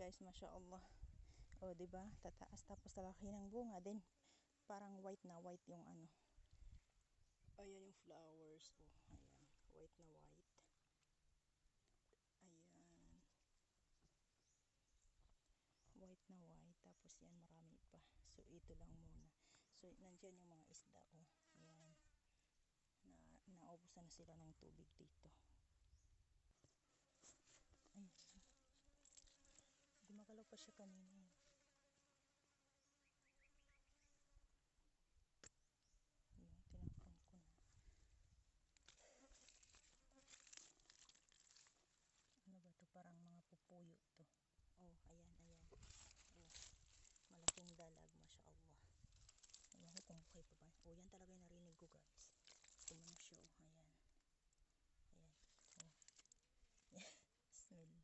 guys, masya Allah. O, di ba? Tataas tapos talaki ng bunga. Then, parang white na white yung ano. Ayan yung flowers. Oh, ayan. White na white. Ayan. White na white. Tapos yan, marami pa. So, ito lang muna. So, nandyan yung mga isda. Oh, ayan. Na, naubusan na sila ng tubig dito. Ayan. Gumagalaw pa siya kanina. eh. Ayan, tinapon ko na. Ano ba to? Parang mga pupuyo to. Oh, ayan, ayan. Oh, malaking dalag, masya Allah. Ewan ko kung buhay pa ba. Oh, yan talaga yung narinig ko, guys. Tumano siya, oh, ayan. Ayan, oh. Bismillah.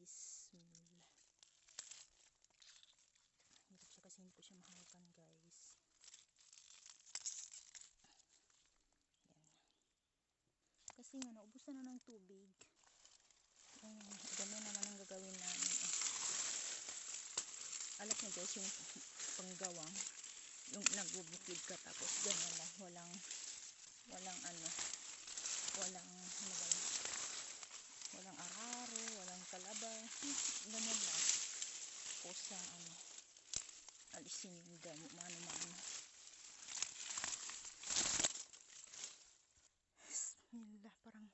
Bismillah. Hirap siya kasi hindi ko siya mahawakan guys. Yan. Kasi nga naubusan na ng tubig. Ayan, dami naman ang gagawin namin. Eh. Alam niyo guys, yung panggawang, yung nagbubukid ka tapos ganyan lang, walang, walang ano, walang, ano ba yun? walang araro, walang kalabay, ganyan lang. Kusang ano, alisin yung damo, mano-mano. Bismillah, parang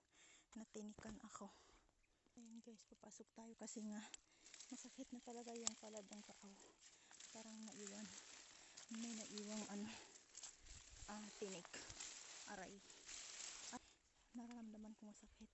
natinikan ako. Ayun guys, papasok tayo kasi nga masakit na talaga yung palad ng paaw. Parang naiwan, may naiwang ano, ah, tinik, aray. At nararamdaman ko masakit.